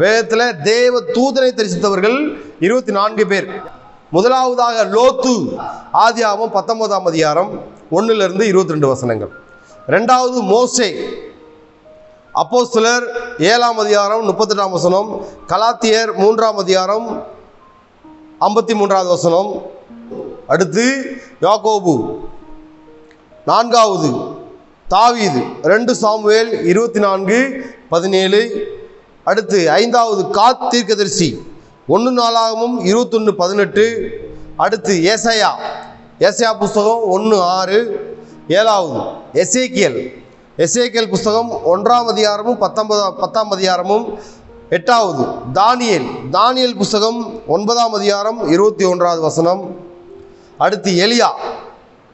வேதத்தில் தேவ தூதனை தரிசித்தவர்கள் இருபத்தி நான்கு பேர். முதலாவதாக லோத்து ஆதியாவும் பத்தொன்பதாம் அதிகாரம் ஒன்றிலிருந்து இருபத்தி ரெண்டு வசனங்கள். ரெண்டாவது மோசே அப்போஸ்தலர் ஏழாம் அதிகாரம் முப்பத்தெட்டாம் வசனம் கலாத்தியர் மூன்றாம் அதிகாரம் ஐம்பத்தி மூன்றாவது வசனம். அடுத்து யாக்கோபு நான்காவது தாவீது ரெண்டு சாமுவேல் இருபத்தி நான்கு பதினேழு அடுத்து ஐந்தாவது காத் தீர்க்கதரிசி. ஒன்று நாளாகவும் இருபத்தொன்று பதினெட்டு. அடுத்து ஏசையா. ஏசையா புஸ்தகம் ஒன்று ஆறு. ஏழாவது எசேக்கியல். எசேக்கியல் புஸ்தகம் ஒன்றாம் அதிகாரமும் பத்தொன்பதாம் பத்தாம் அதிகாரமும். எட்டாவது தானியல். தானியல் புஸ்தகம் ஒன்பதாம் அதிகாரம் இருபத்தி ஒன்றாவது வசனம். அடுத்து எலியா.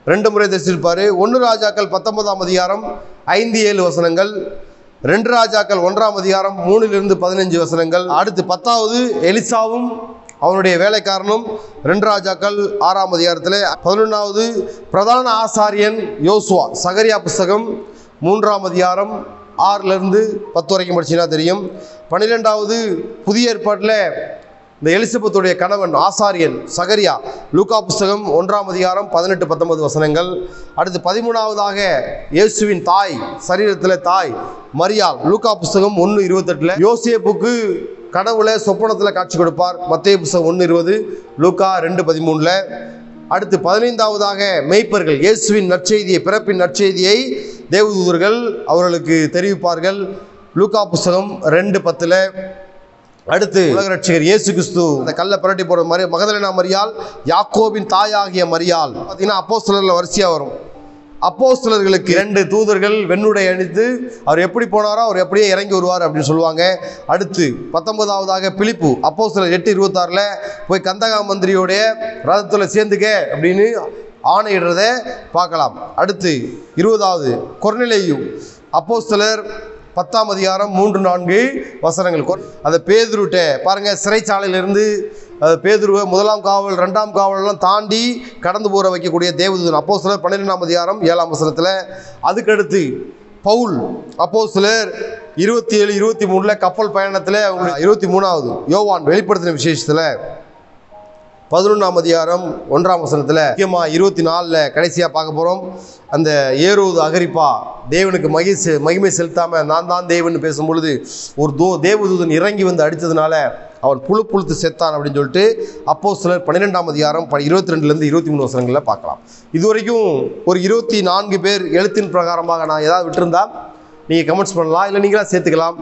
ரெண்டு முறை தரிசிருப்பார் ஒன்று ராஜாக்கள் பத்தொன்பதாம் அதிகாரம் ஐந்து ஏழு வசனங்கள். ரெண்டு ராஜாக்கள் ஒன்றாம் அதிகாரம் மூணிலிருந்து பதினஞ்சு வசனங்கள். அடுத்து பத்தாவது எலிசாவும் அவனுடைய வேலைக்காரனும் ரெண்டு ராஜாக்கள் ஆறாம் அதிகாரத்தில். பதினொன்றாவது பிரதான ஆசாரியன் யோசுவா. சகரியா புஸ்தகம் மூன்றாம் அதிகாரம் ஆறுலேருந்து பத்து வரைக்கும் படிச்சுன்னா தெரியும். பன்னிரெண்டாவது புதிய ஏற்பாட்டில் இந்த எலிசபத்துடைய கணவன் ஆசாரியன் சகரியா லூகா புஸ்தகம் ஒன்றாம் அதிகாரம் பதினெட்டு பத்தொன்பது வசனங்கள். அடுத்து பதிமூணாவதாக இயேசுவின் தாய் சரீரத்தில் தாய் மரியாள் லூகா புஸ்தகம் ஒன்று இருபத்தெட்டில் யோசியப்புக்கு கனவுல சொப்பனத்தில் காட்சி கொடுப்பார். மத்திய புஸ்தகம் ஒன்று இருபது லூகா ரெண்டு பதிமூணில். அடுத்து பதினைந்தாவதாக மெய்ப்பர்கள் இயேசுவின் நற்செய்தியை பிறப்பின் நற்செய்தியை தேவதூதர்கள் அவர்களுக்கு தெரிவிப்பார்கள். லூகா புஸ்தகம் ரெண்டு பத்தில். அடுத்து உலக ரட்சகர் இயேசு கிறிஸ்து அந்த கல்லை புரட்டி போடுற மாதிரி மகதலேனா மரியாள் யாக்கோபின் தாயாகிய மரியாள். பார்த்தீங்கன்னா அப்போ வரிசையாக வரும். அப்போ சிலர்களுக்கு இரண்டு தூதர்கள் வெண்ணுடை அணிந்து அவர் எப்படி போனாரோ அவர் எப்படியே இறங்கி வருவார் அப்படின்னு சொல்லுவாங்க. அடுத்து பத்தொன்பதாவதாக பிலிப்பு அப்போ சிலர் எட்டு இருபத்தாறில் போய் கந்தகா மந்திரியோடைய ரதத்தில் சேர்ந்துக்க அப்படின்னு ஆணையிடுறத பார்க்கலாம். அடுத்து இருபதாவது கொர்நிலையும் அப்போ சிலர் பத்தாம் அதிகாரம் மூன்று நான்கு வசனங்கள். கொ- அதை பேதுருட்ட பாருங்க சிறைச்சாலையிலிருந்து அது பேதுருவை முதலாம் காவல் ரெண்டாம் காவலெல்லாம் தாண்டி கடந்து போற வைக்கக்கூடிய தேவதூதன். அப்போ சிலர் பன்னிரெண்டாம் அதிகாரம் ஏழாம் வசனத்தில் அதுக்கடுத்து பவுல் அப்போ சிலர் இருபத்தி ஏழு இருபத்தி மூணில் கப்பல் பயணத்தில் அவங்க இருபத்தி மூணாவது யோவான் வெளிப்படுத்தின விசேஷத்தில் பதினொன்றாம் அதிகாரம் ஒன்றாம் வசனத்தில் முக்கியமாக இருபத்தி நாலில் கடைசியாக பார்க்க போகிறோம் அந்த ஏறுவது அகரிப்பா தேவனுக்கு மகி மகிமை செலுத்தாமல் நான் தான் தேவன் பேசும் பொழுது ஒரு தோ தேவதூதன் இறங்கி வந்து அடித்ததுனால அவன் புழு புழுத்து செத்தான் அப்படின்னு சொல்லிட்டு அப்போ சிலர் பன்னிரெண்டாம் அதிகாரம் ப இருபத்தி ரெண்டுலேருந்து இருபத்தி மூணு வசனங்களில் பார்க்கலாம். இது வரைக்கும் ஒரு இருபத்தி நான்கு பேர் எழுத்தின் பிரகாரமாக நான் ஏதாவது விட்டுருந்தா நீங்கள் கமெண்ட்ஸ் பண்ணலாம். இல்லை நீங்களாக சேர்த்துக்கலாம்.